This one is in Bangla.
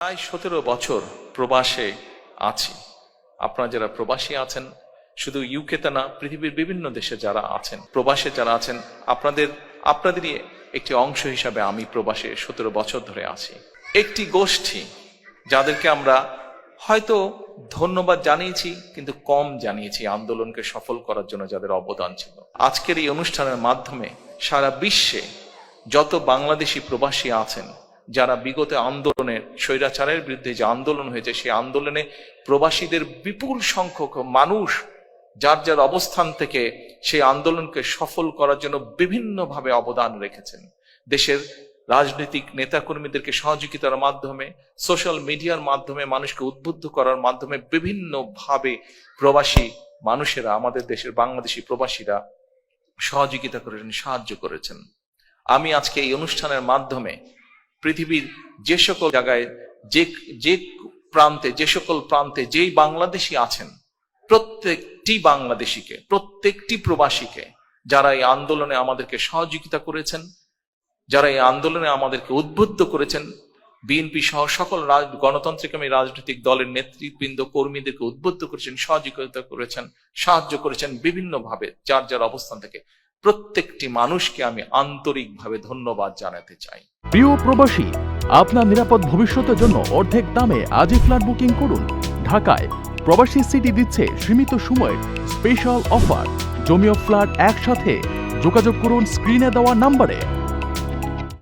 প্রায় সতেরো বছর প্রবাসে আছি। আপনারা যারা প্রবাসী আছেন, শুধু ইউকেতে না, পৃথিবীর বিভিন্ন দেশে যারা আছেন, প্রবাসে যারা আছেন, আপনাদের, আপনাদেরই একটি অংশ হিসাবে আমি প্রবাসে সতেরো বছর ধরে আছি। একটি গোষ্ঠী যাদেরকে আমরা হয়তো ধন্যবাদ জানিয়েছি, কিন্তু কম জানিয়েছি, আন্দোলনকে সফল করার জন্য যাদের অবদান ছিল। আজকের এই অনুষ্ঠানের মাধ্যমে সারা বিশ্বে যত বাংলাদেশি প্রবাসী আছেন যারা বিগত আন্দোলনের স্বৈরাচারের বিরুদ্ধে যে আন্দোলন হয়েছে, সেই আন্দোলনে প্রবাসীদের বিপুল সংখ্যক মানুষ যার যার অবস্থান থেকে সেই আন্দোলনকে সফল করার জন্য বিভিন্নভাবে অবদান রেখেছেন। দেশের রাজনৈতিক নেতাকর্মীদেরকে সহযোগিতার মাধ্যমে, সোশ্যাল মিডিয়ার মাধ্যমে, মানুষকে উদ্বুদ্ধ করার মাধ্যমে বিভিন্নভাবে প্রবাসী মানুষেরা, আমাদের দেশের বাংলাদেশি প্রবাসীরা সহযোগিতা করেছেন, সাহায্য করেছেন। আমি আজকে এই অনুষ্ঠানের মাধ্যমে পৃথিবীর যে সকল জায়গায়, যে যে প্রান্তে, যে সকল প্রান্তে যেই বাংলাদেশি আছেন, প্রত্যেকটি বাংলাদেশিকে, প্রত্যেকটি প্রবাসীকে যারা এই আন্দোলনে আমাদেরকে সহযোগিতা করেছেন, যারা এই আন্দোলনে আমাদেরকে উদ্বুদ্ধ করেছেন, বিএনপি সহ সকল গণতান্ত্রিকামী রাজনৈতিক দলের নেতৃবৃন্দ, কর্মীদেরকে উদ্বুদ্ধ করেছেন, সহযোগিতা করেছেন, সাহায্য করেছেন বিভিন্নভাবে, যার যার অবস্থান থেকে। প্রত্যেকটি মানুষকে আমি আন্তরিকভাবে ধন্যবাদ জানাতে চাই। প্রিয় প্রবাসী, আপনার নিরাপদ ভবিষ্যতের জন্য অর্ধেক দামে আজই ফ্ল্যাট বুকিং করুন। ঢাকায় প্রবাসী সিটি দিচ্ছে সীমিত সময়ের স্পেশাল অফার জমিও ফ্ল্যাট একসাথে। যোগাযোগ করুন স্ক্রিনে দেওয়া নাম্বারে।